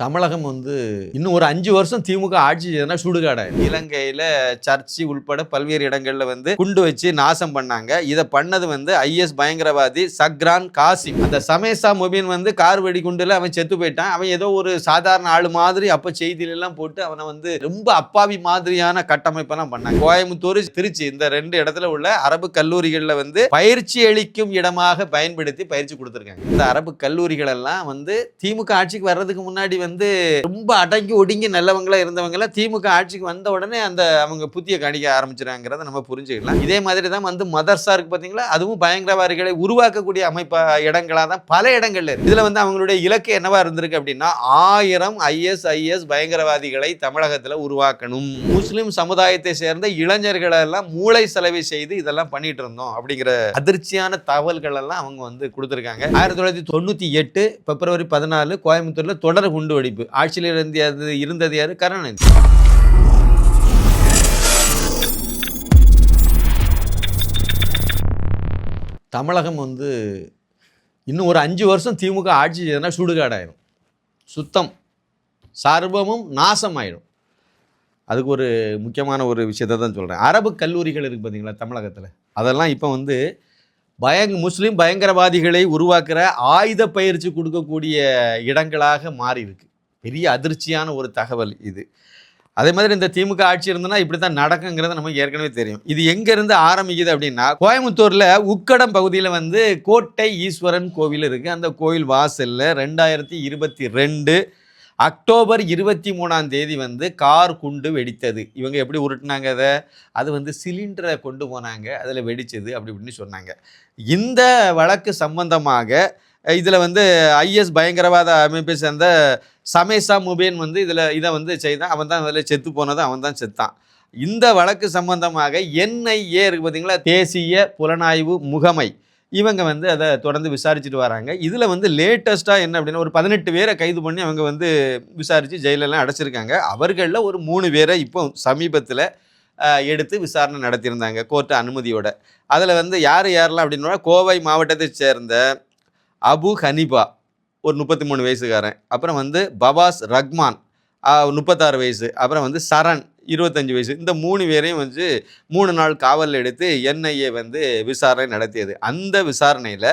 தமிழகம் வந்து இன்னும் ஒரு அஞ்சு வருஷம் திமுக ஆட்சி செய்தனா சுடுகாடாயிரும் இலங்கையில சர்ச்சி உள்பட பல்வேறு இடங்கள்ல வந்து குண்டு வச்சு நாசம் பண்ணாங்க. இதை பண்ணது வந்து ஐஎஸ் பயங்கரவாதி சக்ரான் காசிம். அந்த சமேசா மொபின் வந்து கார் வெடிகுண்டுல அவன் செத்து போயிட்டான். அவன் ஏதோ ஒரு சாதாரண ஆளு மாதிரி அப்ப செய்தியில எல்லாம் போட்டு அவனை வந்து ரொம்ப அப்பாவி மாதிரியான கட்டமைப்பெல்லாம் பண்ணாங்க. கோயம்புத்தூர் திருச்சி இந்த ரெண்டு இடத்துல உள்ள அரபு கல்லூரிகள்ல வந்து பயிற்சி அளிக்கும் இடமாக பயன்படுத்தி பயிற்சி கொடுத்துருக்காங்க. இந்த அரபு கல்லூரிகள் எல்லாம் வந்து திமுக ஆட்சிக்கு வர்றதுக்கு முன்னாடி வந்து ரொம்ப அடங்கி ஒடுங்கி நல்லவங்களா இருந்தவங்க திமுக ஆட்சிக்கு வந்த உடனே அந்த அவங்க புத்திய கணிக்க ஆரம்பிச்சிடாங்கிறத நம்ம புரிஞ்சுக்கலாம். இதே மாதிரி தான் வந்து மதர்சாருக்கு இருக்கு அதுவும் பயங்கரவாதிகளை உருவாக்கக்கூடிய அமைப்பா இடங்களாக தான் பல இடங்கள்ல இருக்கு. இதுல வந்து அவங்களுடைய இலக்கு என்னவா இருந்திருக்கு அப்படின்னா ஆயிரம் ஐஎஸ் ஐஎஸ் பயங்கரவாதிகளை தமிழகத்துல உருவாக்கணும். முஸ்லிம் சமுதாயத்தை சேர்ந்த இளைஞர்களை எல்லாம் மூளை செலவை செய்து இதெல்லாம் பண்ணிட்டு இருந்தோம் அப்படிங்கிற அதிர்ச்சியான தகவல்கள் எல்லாம் அவங்க வந்து கொடுத்துருக்காங்க. ஆயிரத்தி தொள்ளாயிரத்தி தொண்ணூத்தி எட்டு பிப்ரவரி பதினாலு கோயம்புத்தூர்ல தொடர் குண்டு வெடிப்பு ஆட்சியில் இருந்தது இருந்தது யார்? கருணாநிதி. தமிழகம் வந்து இன்னும் ஒரு அஞ்சு வருஷம் திமுக ஆட்சி செய்தால் சுடுகாடாயிடும் சுத்தம் சர்வமும் நாசமாயிடும் அதுக்கு ஒரு முக்கியமான ஒரு விஷயத்தை தான் சொல்கிறேன் அரபு கல்லூரிகள் இருக்குது பார்த்தீங்களா தமிழகத்தில்? அதெல்லாம் இப்போ வந்து பயங் முஸ்லீம் பயங்கரவாதிகளை உருவாக்குற ஆயுத பயிற்சி கொடுக்கக்கூடிய இடங்களாக மாறி இருக்கு. பெரிய அதிர்ச்சியான ஒரு தகவல் இது. அதே மாதிரி இந்த திமுக ஆட்சி இருந்ததுன்னா இப்படி தான் நடக்குங்கிறது நமக்கு ஏற்கனவே தெரியும். இது எங்கேருந்து ஆரம்பிக்குது அப்படின்னா கோயம்புத்தூரில் உக்கடம் பகுதியில் வந்து கோட்டை ஈஸ்வரன் கோவில் இருக்குது அந்த கோவில் வாசலில் ரெண்டாயிரத்தி இருபத்தி ரெண்டு அக்டோபர் இருபத்தி மூணாம் தேதி வந்து கார் குண்டு வெடித்தது. இவங்க எப்படி உருட்டுனாங்க அதை? அது வந்து சிலிண்டரை கொண்டு போனாங்க. அதில் வெடித்தது அப்படி இப்படின்னு சொன்னாங்க. இந்த வழக்கு சம்பந்தமாக இதில் வந்து ஐஎஸ் பயங்கரவாத அமைப்பை சேர்ந்த சமேசா முபேன் வந்து இதில் இதை வந்து செய்தான். அவன் தான் அதில் செத்து போனது அவன் தான் செத்தான். இந்த வழக்கு சம்பந்தமாக என்ஐஏ இருக்கு பார்த்தீங்களா? தேசிய புலனாய்வு முகமை. இவங்க வந்து அதை தொடர்ந்து விசாரிச்சுட்டு வராங்க. இதில் வந்து லேட்டஸ்ட்டாக என்ன அப்படின்னா ஒரு பதினெட்டு பேரை கைது பண்ணி அவங்க வந்து விசாரித்து ஜெயிலெல்லாம் அடைச்சிருக்காங்க. அவர்களில் ஒரு மூணு பேரை இப்போ சமீபத்தில் எடுத்து விசாரணை நடத்தியிருந்தாங்க கோர்ட்டு அனுமதியோட. அதில் வந்து யார் யாரெல்லாம் அப்படின்னா கோவை மாவட்டத்தை சேர்ந்த அபு ஹனிபா ஒரு முப்பத்தி மூணு வயசுக்காரன். அப்புறம் வந்து பபாஸ் ரஹ்மான் முப்பத்தாறு வயசு. அப்புறம் வந்து சரண் இருபத்தஞ்சு வயசு. இந்த மூணு பேரையும் வந்து மூணு நாள் காவலில் எடுத்து என்ஐஏ வந்து விசாரணை நடத்தியது. அந்த விசாரணையில்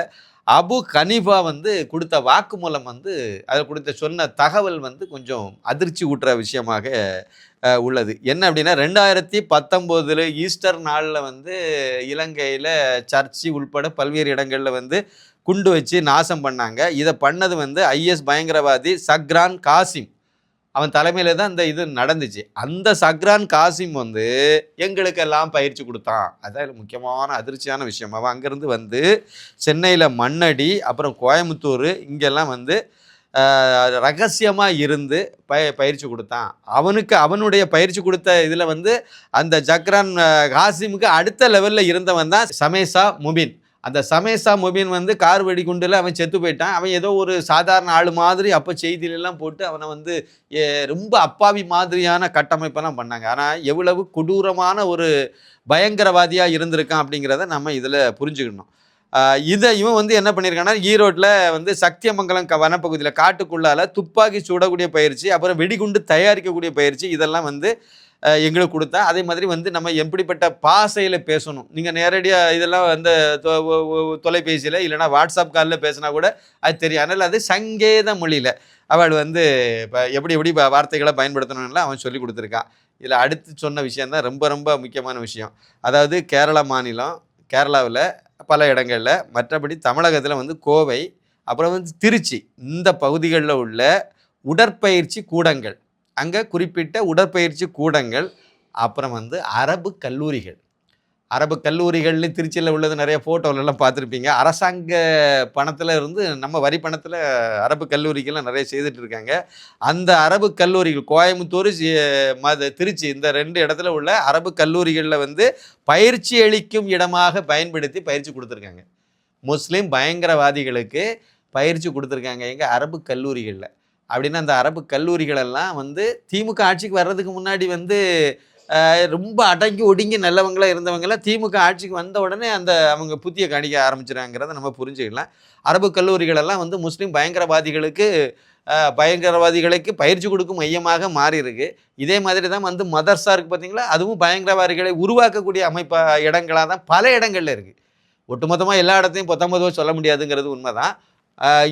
அபு கனிஃபா வந்து கொடுத்த வாக்குமூலம் வந்து அதில் கொடுத்த சொன்ன தகவல் வந்து கொஞ்சம் அதிர்ச்சி ஊட்டுற விஷயமாக உள்ளது. என்ன அப்படின்னா ரெண்டாயிரத்தி பத்தொம்போதில் ஈஸ்டர் நாளில் வந்து இலங்கையில் சர்ச்சு உள்பட பல்வேறு இடங்களில் வந்து குண்டு வச்சு நாசம் பண்ணாங்க. இதை பண்ணது வந்து ஐஎஸ் பயங்கரவாதி சக்ரான் காசிம். அவன் தலைமையில் தான் இந்த இது நடந்துச்சு. அந்த சக்ரான் காசிம் வந்து எங்களுக்கெல்லாம் பயிற்சி கொடுத்தான். அதான் முக்கியமான அதிர்ச்சியான விஷயம். அவன் அங்கேருந்து வந்து சென்னையில் மண்ணடி அப்புறம் கோயம்புத்தூர் இங்கெல்லாம் வந்து ரகசியமாக இருந்து பய பயிற்சி கொடுத்தான். அவனுக்கு அவனுடைய பயிற்சி கொடுத்த இதில் வந்து அந்த ஜக்ரான் காசிமுக்கு அடுத்த லெவலில் இருந்தவன் தான் சமேசா முபின். அந்த சமேசா மொபின் வந்து கார் வெடிகுண்டில் அவன் செத்து போயிட்டான். அவன் ஏதோ ஒரு சாதாரண ஆள் மாதிரி அப்போ செய்தியிலெல்லாம் போட்டு அவனை வந்து ஏ, ரொம்ப அப்பாவி மாதிரியான கட்டமைப்பெல்லாம் பண்ணாங்க. ஆனால் எவ்வளவு கொடூரமான ஒரு பயங்கரவாதியாக இருந்திருக்கான் அப்படிங்கிறத நம்ம இதில் புரிஞ்சுக்கணும். இதை இவன் வந்து என்ன பண்ணியிருக்கான்னா ஈரோட்டில் வந்து சக்தியமங்கலம் க வனப்பகுதியில் காட்டுக்குள்ளால துப்பாக்கி சுடக்கூடிய பயிற்சி அப்புறம் வெடிகுண்டு தயாரிக்கக்கூடிய பயிற்சி இதெல்லாம் வந்து எங்களுக்கு கொடுத்தா அதே மாதிரி வந்து நம்ம எப்படிப்பட்ட பாசையில் பேசணும். நீங்கள் நேரடியாக இதெல்லாம் வந்து தொ- தொலைபேசியில் இல்லைன்னா வாட்ஸ்அப் காலில் பேசினா கூட அது தெரியும். அதனால் அது சங்கேத மொழியில். அவள் வந்து இப்போ எப்படி எப்படி வார்த்தைகளை பயன்படுத்தணும்லாம் அவன் சொல்லி கொடுத்துருக்கான் இதில் அடுத்து சொன்ன விஷயந்தான் ரொம்ப ரொம்ப முக்கியமான விஷயம். அதாவது கேரள மாநிலம் கேரளாவில் பல இடங்களில் மற்றபடி தமிழகத்தில் வந்து கோவை அப்புறம் வந்து திருச்சி. இந்த பகுதிகளில் உள்ள உடற்பயிற்சி கூடங்கள். அங்கே குறிப்பிட்ட உடற்பயிற்சி கூடங்கள் அப்புறம் வந்து அரபு கல்லூரிகள். அரபு கல்லூரிகள்னு திருச்சியில் உள்ளது நிறைய ஃபோட்டோவிலலாம் பார்த்துருப்பீங்க. அரசாங்க பணத்தில் இருந்து நம்ம வரி பணத்தில் அரபு கல்லூரிகள்லாம் நிறைய செய்துட்டு இருக்காங்க. அந்த அரபு கல்லூரிகள் கோயம்புத்தூர் சி- திருச்சி இந்த ரெண்டு இடத்துல உள்ள அரபு கல்லூரிகளில் வந்து பயிற்சி அளிக்கும் இடமாக பயன்படுத்தி பயிற்சி கொடுத்துருக்காங்க. முஸ்லீம் பயங்கரவாதிகளுக்கு பயிற்சி கொடுத்துருக்காங்க எங்கள் அரபு கல்லூரிகளில். அப்படின்னு அந்த அரபு கல்லூரிகளெல்லாம் வந்து திமுக ஆட்சிக்கு வர்றதுக்கு முன்னாடி வந்து ரொம்ப அடங்கி ஒடுங்கி நல்லவங்களாக இருந்தவங்கலாம் திமுக ஆட்சிக்கு வந்த உடனே அந்த அவங்க புத்திய கணிக்க ஆரம்பிச்சிடாங்கிறத நம்ம புரிஞ்சுக்கலாம். அரபு கல்லூரிகளெல்லாம் வந்து முஸ்லீம் பயங்கரவாதிகளுக்கு பயங்கரவாதிகளுக்கு பயிற்சி கொடுக்கும் மையமாக மாறி இருக்கு இதே மாதிரி தான் வந்து மதர்சா இருக்குது பார்த்தீங்களா? அதுவும் பயங்கரவாதிகளை உருவாக்கக்கூடிய அமைப்பா இடங்களாக தான் பல இடங்கள்ல இருக்குது ஒட்டுமொத்தமாக எல்லா இடத்தையும் பத்தொன்பது சொல்ல முடியாதுங்கிறது உண்மைதான்.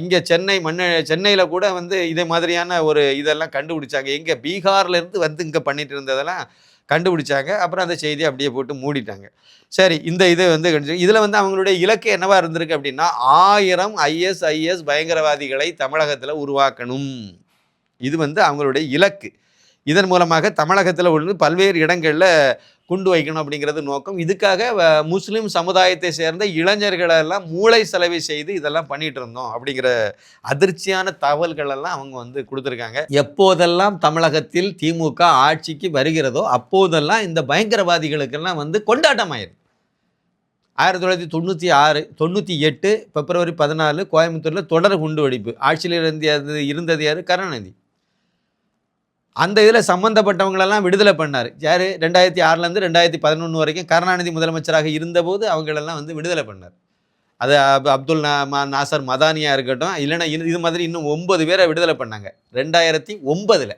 இங்கே சென்னை மண்ண சென்னையில் கூட வந்து இதே மாதிரியான ஒரு இதெல்லாம் கண்டுபிடிச்சாங்க. எங்கே பீகார்லேருந்து வந்து இங்கே பண்ணிட்டு இருந்ததெல்லாம் கண்டுபிடிச்சாங்க. அப்புறம் அந்த செய்தியை அப்படியே போட்டு மூடிட்டாங்க. சரி இந்த இது வந்து இதில் வந்து அவங்களுடைய இலக்கு என்னவா இருந்திருக்கு அப்படின்னா ஆயிரம் ஐஎஸ் ஐஎஸ் பயங்கரவாதிகளை தமிழகத்தில் உருவாக்கணும். இது வந்து அவங்களுடைய இலக்கு. இதன் மூலமாக தமிழகத்தில் உள்ள பல்வேறு இடங்களில் குண்டு வைக்கணும் அப்படிங்கிறது நோக்கம். இதுக்காக வ- சமுதாயத்தை சேர்ந்த இளைஞர்களை எல்லாம் மூளை செலவை செய்து இதெல்லாம் பண்ணிட்டு இருந்தோம் அப்படிங்கிற அதிர்ச்சியான தகவல்கள் எல்லாம் அவங்க வந்து கொடுத்துருக்காங்க. எப்போதெல்லாம் தமிழகத்தில் திமுக ஆட்சிக்கு வருகிறதோ அப்போதெல்லாம் இந்த பயங்கரவாதிகளுக்கெல்லாம் வந்து கொண்டாட்டம் ஆயிரும் ஆயிரத்தி தொள்ளாயிரத்தி தொண்ணூற்றி ஆறு தொண்ணூற்றி எட்டு பிப்ரவரி பதினாலு கோயம்புத்தூரில் தொடர் குண்டு வெடிப்பு. ஆட்சியில் இருந்தது இருந்தது யார்? கருணாநிதி. அந்த இதில் சம்மந்தப்பட்டவங்களெல்லாம் விடுதலை பண்ணார். யார்? ரெண்டாயிரத்தி ஆறுலேருந்து ரெண்டாயிரத்தி பதினொன்று வரைக்கும் கருணாநிதி முதலமைச்சராக இருந்தபோது அவங்களெல்லாம் வந்து விடுதலை பண்ணார். அது அப் அப்துல் நா நாசர் மதானியாக இருக்கட்டும் இல்லைன்னா இது இது மாதிரி இன்னும் ஒன்பது பேரை விடுதலை பண்ணாங்க. ரெண்டாயிரத்தி ஒன்பதில்.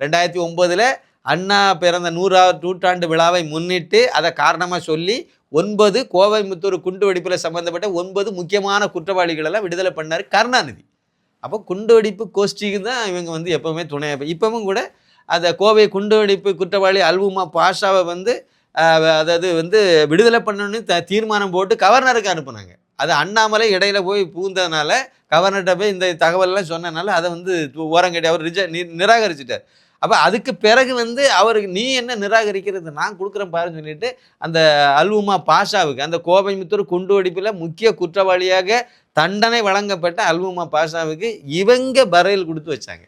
ரெண்டாயிரத்தி ஒம்பதில் அண்ணா பிறந்த நூறாவது நூற்றாண்டு விழாவை முன்னிட்டு அதை காரணமாக சொல்லி ஒன்பது கோவைமுத்தூர் குண்டு வெடிப்பில் சம்மந்தப்பட்ட ஒன்பது முக்கியமான குற்றவாளிகளெல்லாம் விடுதலை பண்ணார் கருணாநிதி. அப்போ குண்டு வெடிப்பு கோஷ்டிக்கு தான் இவங்க வந்து எப்போவுமே துணையாக இப்போவும் கூட அந்த கோவை குண்டு வெடிப்பு குற்றவாளி அல்வுமா பாஷாவை வந்து அதாவது வந்து விடுதலை பண்ணணும்னு த தீர்மானம் போட்டு கவர்னருக்கு அனுப்புனாங்க. அது அண்ணாமலை இடையில போய் பூந்ததுனால கவர்னர்கிட்ட போய் இந்த தகவல்லாம் சொன்னனால அதை வந்து ஓரங்கட்டி அவர் ரிஜ நி நிராகரிச்சிட்டார். அப்போ அதுக்கு பிறகு வந்து அவருக்கு நீ என்ன நிராகரிக்கிறது? நான் கொடுக்குறேன் பாருன்னு சொல்லிட்டு அந்த அல்வுமா பாஷாவுக்கு அந்த கோவைமுத்தூர் குண்டு வெடிப்பில் முக்கிய குற்றவாளியாக தண்டனை வழங்கப்பட்ட அல்வுமா பாஷாவுக்கு இவங்க பரையல் கொடுத்து வச்சாங்க.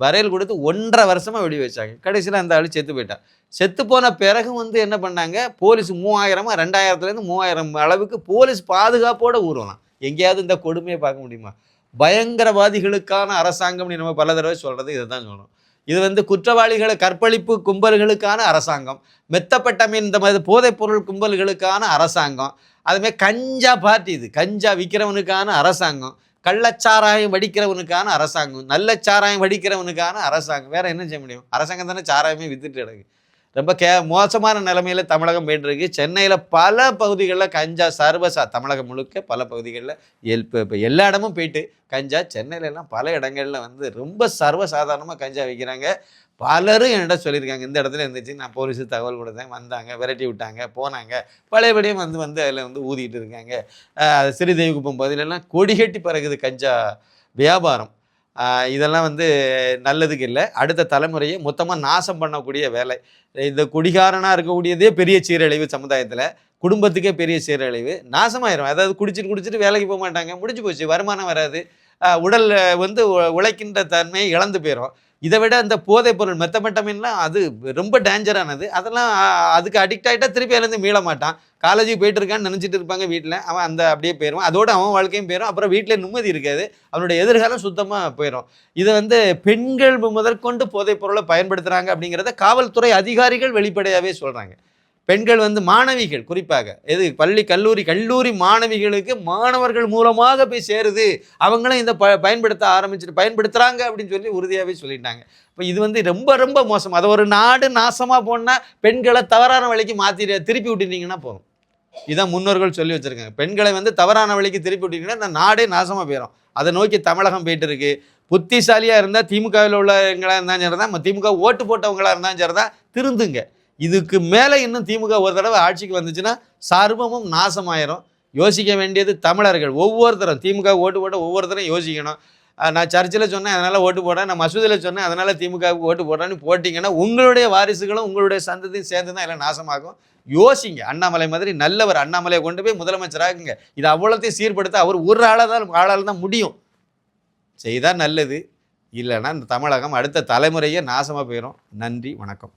பரையல் கொடுத்து ஒன்றரை வருஷமா வெடி வச்சாங்க. கடைசியில் அந்த ஆள் செத்து போயிட்டான். செத்து போன பிறகு வந்து என்ன பண்ணாங்க? போலீஸ் மூவாயிரமா ரெண்டாயிரத்துலேருந்து மூவாயிரம் அளவுக்கு போலீஸ் பாதுகாப்போட ஊறலாம் எங்கேயாவது இந்த கொடுமையை பார்க்க முடியுமா? பயங்கரவாதிகளுக்கான அரசாங்கம்னு நம்ம பல தடவை சொல்றது இதை தான் சொல்லணும் இது வந்து குற்றவாளிகளை கற்பழிப்பு கும்பல்களுக்கான அரசாங்கம். மெத்தப்பட்டமின் இந்த மாதிரி போதைப்பொருள் கும்பல்களுக்கான அரசாங்கம். அதுமாதிரி கஞ்சா பார்ட்டி இது. கஞ்சா விற்கிறவனுக்கான அரசாங்கம். கள்ளச்சாராயம் வடிக்கிறவனுக்கான அரசாங்கம். நல்ல சாராயம் வடிக்கிறவனுக்கான அரசாங்கம். வேற என்ன செய்ய முடியும்? அரசாங்கம் தானே சாராயமே வித்துட்டு கிடக்கு. ரொம்ப கே மோசமான நிலைமையில் தமிழகம் போயிட்டுருக்கு சென்னையில் பல பகுதிகளில் கஞ்சா சர்வசா தமிழகம் முழுக்க பல பகுதிகளில் எல் இப்போ இப்போ எல்லா இடமும் போயிட்டு கஞ்சா. சென்னையிலலாம் பல இடங்களில் வந்து ரொம்ப சர்வசாதாரணமாக கஞ்சா வைக்கிறாங்க. பலரும் என்கிட்ட சொல்லியிருக்காங்க இந்த இடத்துல இருந்துச்சு நான் போலீஸு தகவல் கொடுத்தேன் வந்தாங்க விரட்டி விட்டாங்க போனாங்க. பழையபடியும் வந்து வந்து அதில் வந்து ஊதிட்டு இருக்காங்க. அஹ் சிறுதேவிக்குப்பம் பகுதியிலலாம் கொடிகட்டி பறகுது கஞ்சா வியாபாரம். இதெல்லாம் வந்து நல்லதுக்கு இல்லை. அடுத்த தலைமுறையை மொத்தமாக நாசம் பண்ணக்கூடிய வேலை. இந்த குடிகாரனாக இருக்கக்கூடியதே பெரிய சீரழிவு சமுதாயத்தில். குடும்பத்துக்கே பெரிய சீரழிவு. நாசமாயிரும். அதாவது குடிச்சிட்டு குடிச்சிட்டு வேலைக்கு போக மாட்டாங்க. முடிஞ்சு போச்சு. வருமானம் வராது. உடல் வந்து உழைக்கின்ற தன்மையை இழந்து போயிடும் இதை விட இந்த போதைப் பொருள் மெத்தமெட்டமின்லாம் அது ரொம்ப டேஞ்சரானது அதெல்லாம் அதுக்கு அடிக்ட் ஆகிட்டா திருப்பி அதுலேருந்து மீள மாட்டான். காலேஜுக்கு போயிட்டு இருக்கான்னு நினச்சிட்டு இருப்பாங்க வீட்டில் அவன் அந்த அப்படியே போயிடுவான் அதோட அவன் வாழ்க்கையும் போயிடும் அப்புறம் வீட்டில் நிம்மதி இருக்காது. அவனுடைய எதிர்காலம் சுத்தமாக போயிடும் இதை வந்து பெண்கள் முதற்கொண்டு போதைப் பொருளை பயன்படுத்துகிறாங்க அப்படிங்கிறத காவல்துறை அதிகாரிகள் வெளிப்படையாகவே சொல்கிறாங்க பெண்கள் வந்து மாணவிகள் குறிப்பாக. எது? பள்ளி கல்லூரி கல்லூரி மாணவிகளுக்கு மாணவர்கள் மூலமாக போய் சேருது. அவங்களும் இந்த ப பயன்படுத்த ஆரம்பிச்சுட்டு பயன்படுத்துகிறாங்க அப்படின்னு சொல்லி உறுதியாகவே சொல்லிட்டாங்க. இப்போ இது வந்து ரொம்ப ரொம்ப மோசம். அதை ஒரு நாடு நாசமாக போனால் பெண்களை தவறான வழிக்கு மாற்றி திருப்பி விட்டுட்டீங்கன்னா போதும். இதான் முன்னோர்கள் சொல்லி வச்சுருக்காங்க. பெண்களை வந்து தவறான வழிக்கு திருப்பி விட்டீங்கன்னா இந்த நாடே நாசமாக போயிடும் அதை நோக்கி தமிழகம் போயிட்டு இருக்கு. புத்திசாலியாக இருந்தால் திமுகவில் உள்ளவங்களாக இருந்தாலும் சரி தான் திமுக ஓட்டு போட்டவங்களாக இருந்தாலும் சரி தான் திருந்துங்க. இதுக்கு மேலே இன்னும் திமுக ஒரு தடவை ஆட்சிக்கு வந்துச்சுன்னா சர்வமும் நாசமாயிரும். யோசிக்க வேண்டியது தமிழர்கள். ஒவ்வொருத்தரும் திமுக ஓட்டு போட்ட ஒவ்வொருத்தரும் யோசிக்கணும். நான் சர்ச்சில் சொன்னேன் அதனால் ஓட்டு போடுறேன். நான் மசூதியில் சொன்னேன் அதனால் திமுகவுக்கு ஓட்டு போடுறேன்னு போட்டிங்கன்னா உங்களுடைய வாரிசுகளும் உங்களுடைய சந்ததியும் சேர்ந்து தான் எல்லாம் நாசமாகும். யோசிங்க. அண்ணாமலை மாதிரி நல்லவர் அண்ணாமலையை கொண்டு போய் முதலமைச்சராகுங்க இது அவ்வளோத்தையும் சீர்படுத்த அவர் ஒரு ஆளாக தான் ஆளால் தான் முடியும். செய்தால் நல்லது. இல்லைன்னா இந்த தமிழகம் அடுத்த தலைமுறையே நாசமாக போயிடும் நன்றி வணக்கம்.